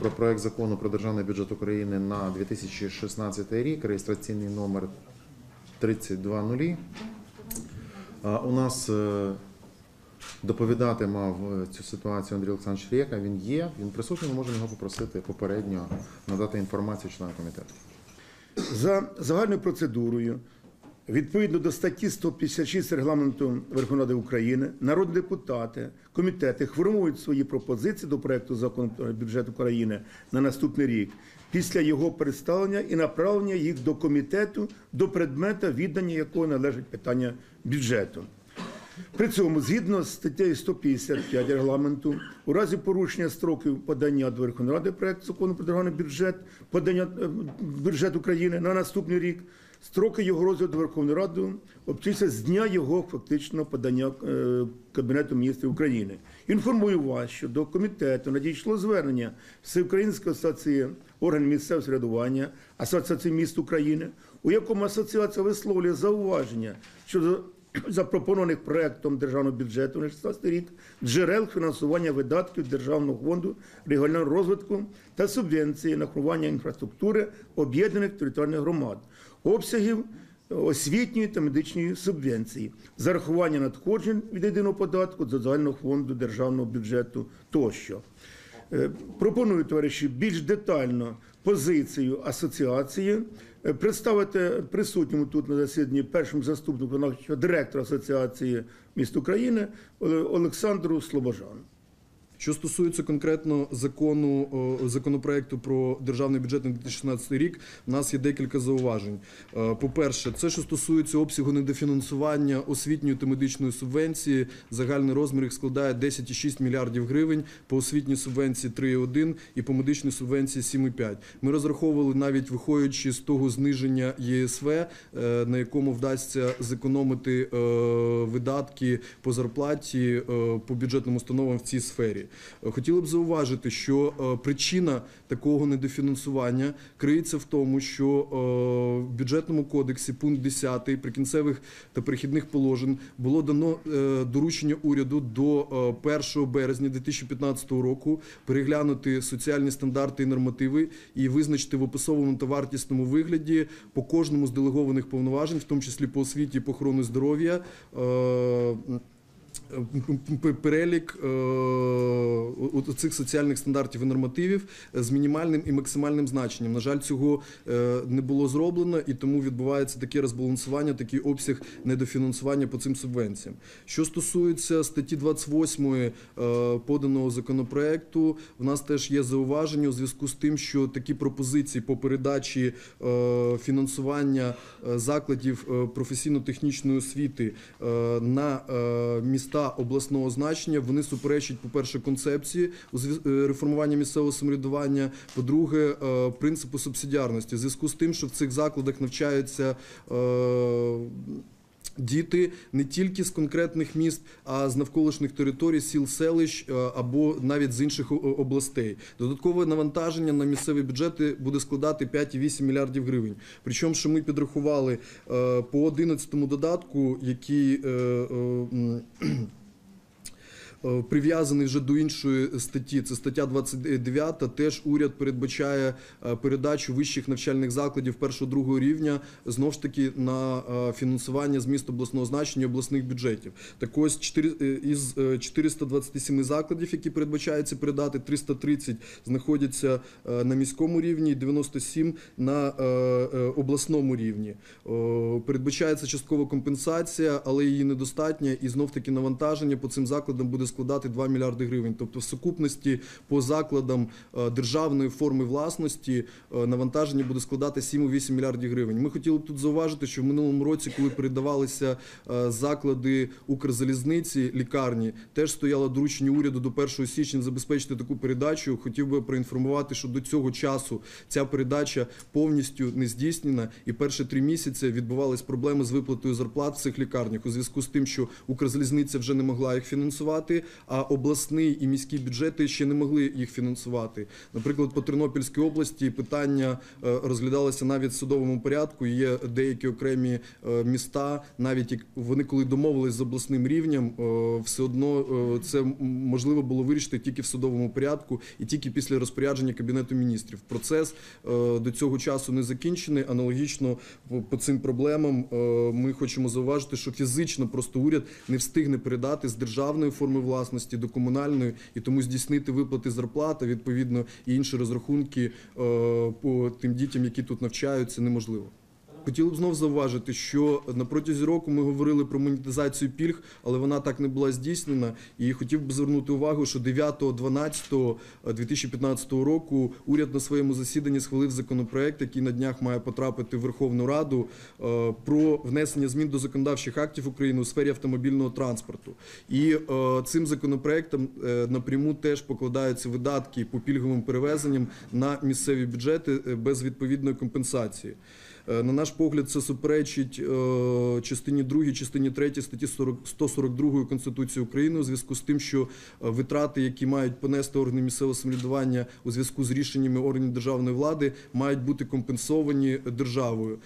про проект закону про державний бюджет України на 2016 рік, реєстраційний номер 3200. У нас е, доповідати мав е, цю ситуацію Андрій Олександрович Рєка. Він є, він присутній, ми можемо його попросити попередньо надати інформацію членам комітету. За загальною процедурою, відповідно до статті 156 регламенту Верховної Ради України, народні депутати, комітети формують свої пропозиції до проекту закону про бюджет України на наступний рік після його представлення і направлення їх до комітету до предмета, віддання якого належить питання бюджету. При цьому, згідно з статтею 155 регламенту, у разі порушення строків подання до Верховної Ради проекту закону про державний бюджет, подання е, бюджет України на наступний рік, строки його розгляду Верховної Ради обчисляться з дня його фактичного подання е, Кабінету міністрів України. Інформую вас, що до комітету надійшло звернення Всеукраїнської асоціації органів місцевого середування, Асоціації міст України, у якому асоціація висловлює зауваження щодо запропонованих проектом державного бюджету на 16 рік джерел фінансування видатків Державного фонду регіонального розвитку та субвенції на формування інфраструктури об'єднаних територіальних громад, обсягів освітньої та медичної субвенції, зарахування надходжень від єдиного податку до загального фонду державного бюджету тощо. Е, Пропоную, товариші, більш детально позицію асоціації е, представити присутньому тут на засіданні першому заступнику директора Асоціації міст України Олександру Слобожану. Що стосується конкретно закону законопроекту про державний бюджет на 2016 рік, у нас є декілька зауважень. Е, По-перше, це що стосується обсягу недофінансування освітньої та медичної субвенції, загальний розмір їх складає 10,6 мільярдів гривень, по освітній субвенції 3,1 і по медичній субвенції 7,5. Ми розраховували навіть виходячи з того зниження ЄСВ, е, на якому вдасться зекономити е, видатки по зарплаті по бюджетним установам в цій сфері. Хотіли б зауважити, що е, причина такого недофінансування криється в тому, що е, в бюджетному кодексі пункт 10 прикінцевих та перехідних положень було дано е, доручення уряду до е, 1 березня 2015 року переглянути соціальні стандарти і нормативи і визначити в описовому та вартісному вигляді по кожному з делегованих повноважень, в тому числі по освіті по охорони здоров'я. Перелік е, цих соціальних стандартів і нормативів з мінімальним і максимальним значенням. На жаль, цього е, не було зроблено, і тому відбувається таке розбалансування, такий обсяг недофінансування по цим субвенціям. Що стосується статті 28 е, поданого законопроекту, в нас теж є зауваження у зв'язку з тим, що такі пропозиції по передачі фінансування закладів професійно-технічної освіти на е, міста обласного значення вони суперечать, по-перше, концепції у зв'яз- е, реформування місцевого самоврядування, по-друге, е, принципу субсидіарності. В зв'язку з тим, що в цих закладах навчаються. е, Діти не тільки з конкретних міст, а з навколишніх територій, сіл, селищ або навіть з інших областей. Додаткове навантаження на місцеві бюджети буде складати 5,8 мільярдів гривень. Причому, що ми підрахували по 11 додатку, який прив'язаний вже до іншої статті, це стаття 29, теж уряд передбачає е, передачу вищих навчальних закладів першого-другого рівня знов ж таки на е, фінансування з міст обласного значення обласних бюджетів. Так ось чотири- е, із е, 427 закладів, які передбачається передати, 330 знаходяться е, на міському рівні, і 97 на е, е, обласному рівні. Передбачається часткова компенсація, але її недостатньо, і знов таки навантаження по цим закладам буде складати 2 мільярди гривень. Тобто в сукупності по закладам е, державної форми власності е, навантаження буде складати 7,8 мільярдів гривень. Ми хотіли б тут зауважити, що в минулому році, коли передавалися е, заклади Укрзалізниці, лікарні, теж стояло доручення уряду до 1 січня забезпечити таку передачу. Хотів би проінформувати, що до цього часу ця передача повністю не здійснена, і перші три місяці відбувались проблеми з виплатою зарплат в цих лікарнях у зв'язку з тим, що Укрзалізниця вже не могла їх фінансувати. А обласний і міські бюджети ще не могли їх фінансувати. Наприклад, по Тернопільській області питання е, розглядалося навіть в судовому порядку. Є деякі окремі е, міста, навіть вони коли домовились з обласним рівнем, е, все одно це можливо було вирішити тільки в судовому порядку і тільки після розпорядження кабінету міністрів. Процес до цього часу не закінчений. Аналогічно по- цим проблемам ми хочемо зауважити, що фізично просто уряд не встигне передати з державної форми власності до комунальної і тому здійснити виплати зарплати, відповідно і інші розрахунки е, по тим дітям, які тут навчаються, неможливо. Хотіли б знов зауважити, що на протязі року ми говорили про монетизацію пільг, але вона так не була здійснена. І хотів би звернути увагу, що 9.12.2015 року уряд на своєму засіданні схвалив законопроект, який на днях має потрапити в Верховну Раду е, про внесення змін до законодавчих актів України у сфері автомобільного транспорту. І е, цим законопроектом е, напряму теж покладаються видатки по пільговим перевезенням на місцеві бюджети без відповідної компенсації. Е, На наш погляд, це суперечить е, частині 2, частині 3 статті 40 142 Конституції України у зв'язку з тим, що е, витрати, які мають понести органи місцевого самоврядування у зв'язку з рішеннями органів державної влади, мають бути компенсовані державою.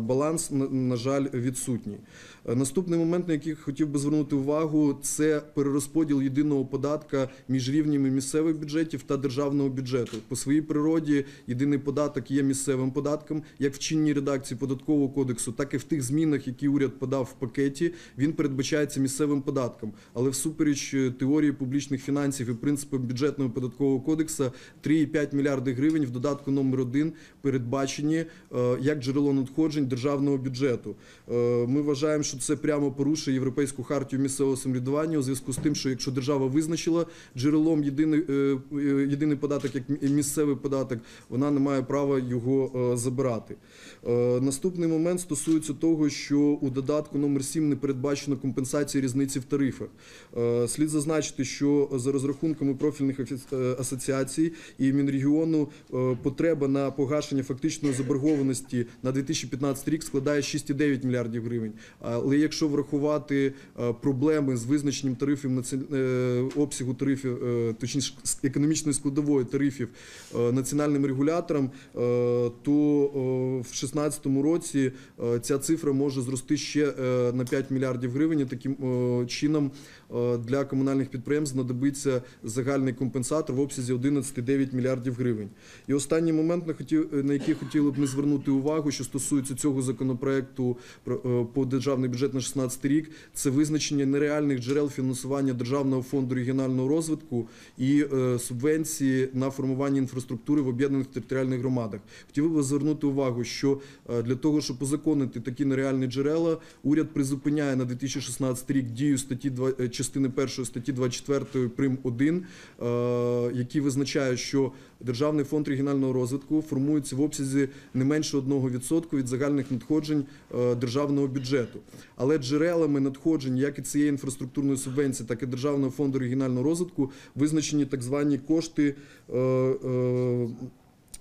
Баланс, на, жаль, відсутній. Наступний момент, на який хотів би звернути увагу, це перерозподіл єдиного податка між рівнями місцевих бюджетів та державного бюджету. По своїй природі єдиний податок є місцевим податком, як в чинній редакції податкового кодексу, так і в тих змінах, які уряд подав в пакеті, він передбачається місцевим податком. Але всупереч е, теорії публічних фінансів і принципам бюджетного податкового кодексу 3,5 мільярди гривень в додатку номер 1 передбачені е, як джерело надходжень державного бюджету. Е, Ми вважаємо, що це прямо порушує європейську хартію місцевого самоврядування у зв'язку з тим, що якщо держава визначила джерелом єдиний, податок як місцевий податок, вона не має права його забирати. Е, Наступний момент стосується того, що у додатку номер 7 не передбачено компенсації різниці в тарифах. Е, Слід зазначити, що за розрахунками профільних е, асоціацій і Мінрегіону потреба на погашення фактичної заборгованості на 2015 рік складає 6,9 мільярдів гривень. Але якщо врахувати проблеми з визначенням тарифів обсягу тарифів, точніше економічної складової тарифів національним регулятором, то в 2016 році е, ця цифра може зрости ще е, на 5 мільярдів гривень. І таким е, чином для комунальних підприємств знадобиться загальний компенсатор в обсязі 11,9 мільярдів гривень. І останній момент, на який хотіли б ми звернути увагу, що стосується цього законопроекту про- по державний бюджет на 2016 рік, це визначення нереальних джерел фінансування Державного фонду регіонального розвитку і субвенції на формування інфраструктури в об'єднаних територіальних громадах. Хотів би звернути увагу, що для того, щоб узаконити такі нереальні джерела, уряд призупиняє на 2016 рік дію статті 2, е, частини 1 статті 24 прим 1, е, які визначають, що Державний фонд регіонального розвитку формується в обсязі не менше 1% від загальних надходжень е, державного бюджету. Але джерелами надходжень як і цієї інфраструктурної субвенції, так і Державного фонду регіонального розвитку визначені так звані кошти. е, е,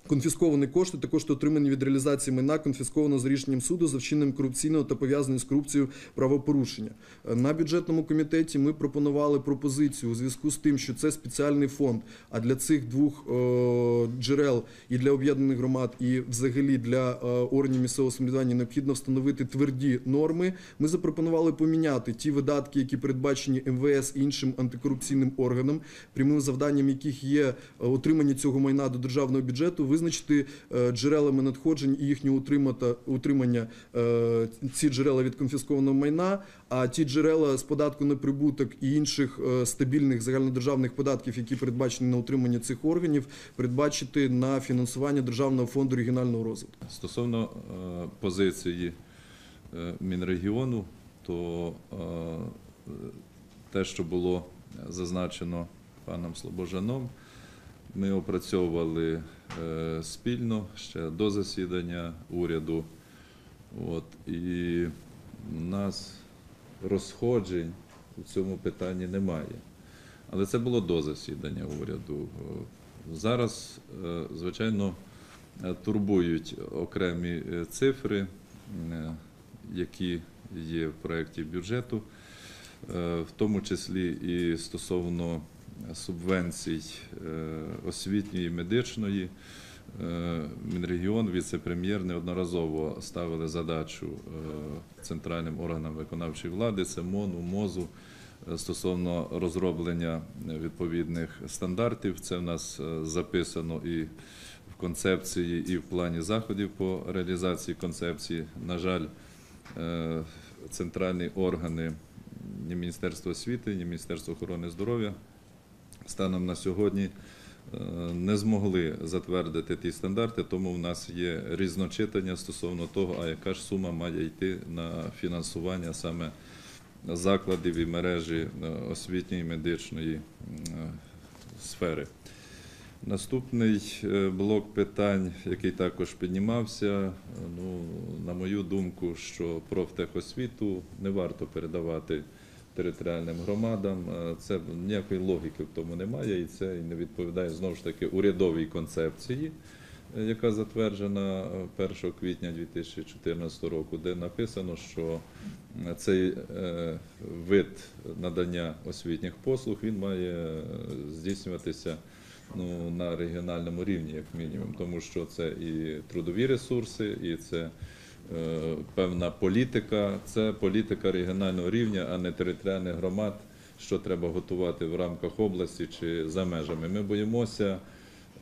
Конфісковані кошти та кошти отримані від реалізації майна, конфісковано за рішенням суду за вчиненням корупційного та пов'язаних з корупцією правопорушення. Е, На бюджетному комітеті ми пропонували пропозицію у зв'язку з тим, що це спеціальний фонд. А для цих двох е, джерел і для об'єднаних громад, і взагалі для е, органів місцевого самоврядування необхідно встановити тверді норми. Ми запропонували поміняти ті видатки, які передбачені МВС і іншим антикорупційним органам, прямим завданням яких є отримання цього майна до державного бюджету, визначити е, джерелами надходжень і утримата- утримання е, ці джерела від конфіскованого майна, а ті джерела з податку на прибуток і інших е, стабільних загальнодержавних податків, які передбачені на утримання цих органів, передбачити на фінансування Державного фонду регіонального розвитку. Стосовно позиції Мінрегіону, то те, що було зазначено паном Слобожаном, ми опрацьовували спільно ще до засідання уряду. От, і нас розходжень у цьому питанні немає. Але це було до засідання уряду. Е, Зараз, е, звичайно, е, турбують окремі е, цифри, е, які є в проєкті бюджету. е, в тому числі і стосовно субвенцій е, освітньої, медичної. Е, Мінрегіон, віце-прем'єр неодноразово ставили задачу е, центральним органам виконавчої влади, це МОНу, МОЗу, стосовно розроблення відповідних стандартів. Це в нас записано і в концепції, і в плані заходів по реалізації концепції. На жаль, центральні органи ні Міністерство освіти, ні Міністерство охорони здоров'я станом на сьогодні е, не змогли затвердити ті стандарти, тому в нас є різночитання стосовно того, а яка ж сума має йти на фінансування саме закладів і мережі е, освітньої медичної е, сфери. Наступний блок питань, який також піднімався, ну, на мою думку, що профтехосвіту не варто передавати територіальним громадам. Е, Це ніякої логіки в тому немає, і це не відповідає знову ж таки урядовій концепції, е, яка затверджена е, 1 квітня 2014 року, де написано, що е, цей е, вид надання освітніх послуг він має е, здійснюватися ну, на регіональному рівні, як мінімум, тому що це і трудові ресурси, і це е, певна політика, це політика регіонального рівня, а не територіальних громад, що треба готувати в рамках області чи за межами. Ми боїмося,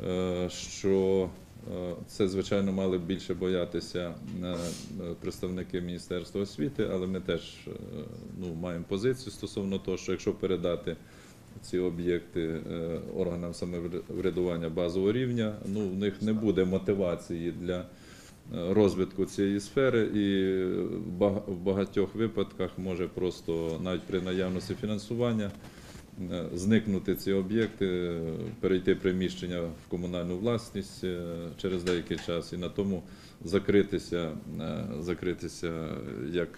е, що е, це, звичайно, мали б більше боятися е, представники Міністерства освіти, але ми теж е, ну, маємо позицію стосовно того, що якщо передати ці об'єкти е, органам самоврядування базового рівня, ну в них не буде мотивації для е, розвитку цієї сфери, і в багатьох випадках може просто навіть при наявності фінансування е, зникнути ці об'єкти, перейти приміщення в комунальну власність е, через деякий час і на тому закритися, е, закритися як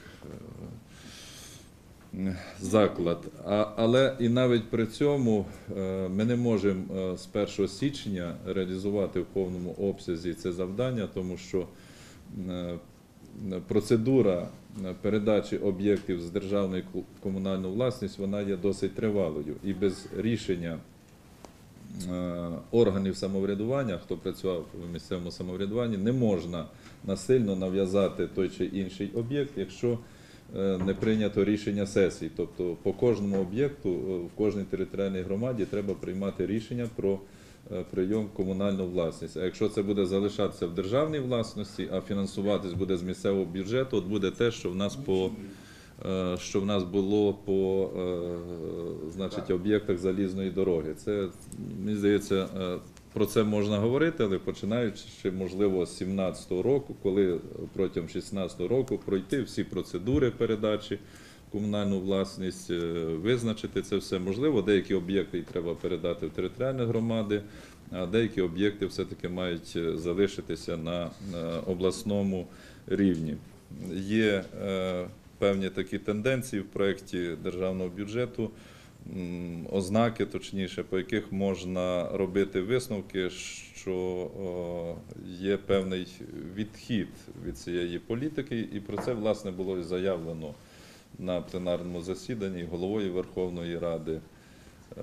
заклад. А, але і навіть при цьому ми не можемо з 1 січня реалізувати в повному обсязі це завдання, тому що процедура е, передачі об'єктів з державної в комунальну власність вона є досить тривалою і без рішення е, органів самоврядування, хто працював в місцевому самоврядуванні, не можна насильно нав'язати той чи інший об'єкт, якщо е, не прийнято рішення сесії. Тобто по кожному об'єкту в кожній територіальній громаді треба приймати рішення про прийом в комунальну власність. А якщо це буде залишатися в державній власності, а фінансуватись буде з місцевого бюджету, от буде те, що в нас по е, що в нас було по е, значить, об'єктах залізної дороги. Це мені здається, е, про це можна говорити, але починаючи, можливо, з 17-го року, коли протягом 16-го року пройти всі процедури передачі комунальну власність, е, визначити це все можливо. Деякі об'єкти треба передати в територіальні громади, а деякі об'єкти все-таки мають е, залишитися на, на обласному рівні. Є е, певні такі тенденції в проєкті державного бюджету, ознаки, точніше, по яких можна робити висновки, що є певний відхід від цієї політики, і про це власне було і заявлено на пленарному засіданні головою Верховної Ради е,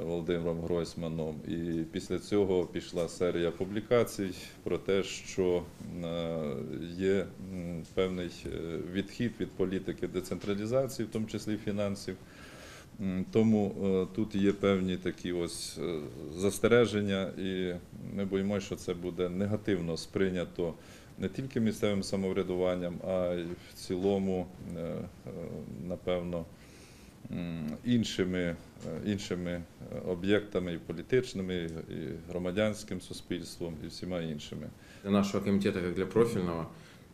Володимиром Гройсманом. І після цього пішла серія публікацій про те, що е, є певний е, відхід від політики децентралізації, в тому числі фінансів. Тому тут є певні такі ось застереження, і ми боїмося, що це буде негативно сприйнято не тільки місцевим самоврядуванням, а й в цілому, е, е, напевно, м, іншими, е, іншими е, об'єктами і політичними, і громадянським суспільством, і всіма іншими. Для нашего комитета, как для профильного,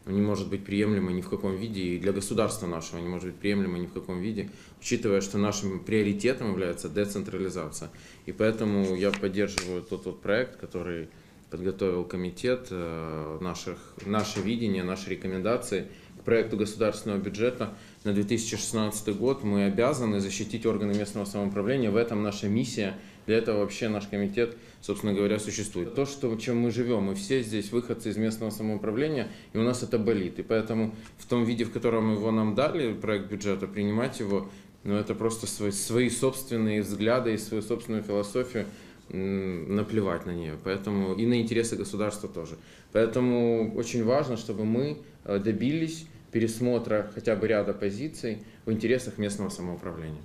не может быть приемлемо ни в каком виде, и для государства нашего не может быть приемлемо ни в каком виде, учитывая, что нашим приоритетом является децентрализация. И поэтому я поддерживаю тот вот проект, который подготовил комитет, э, наших, наше видение, наши рекомендации к проекту государственного бюджета на 2016 год. Мы обязаны защитить органы местного самоуправления. В этом наша миссия. Для этого вообще наш комитет, собственно говоря, существует. То, что, чем мы живем, мы все здесь выходцы из местного самоуправления, и у нас это болит. И поэтому в том виде, в котором его нам дали, проект бюджета, принимать его но это просто свои, свои собственные взгляды и свою собственную философию наплевать на нее. Поэтому и на интересы государства тоже. Поэтому очень важно, чтобы мы э, добились пересмотра хотя бы ряда позиций в интересах местного самоуправления.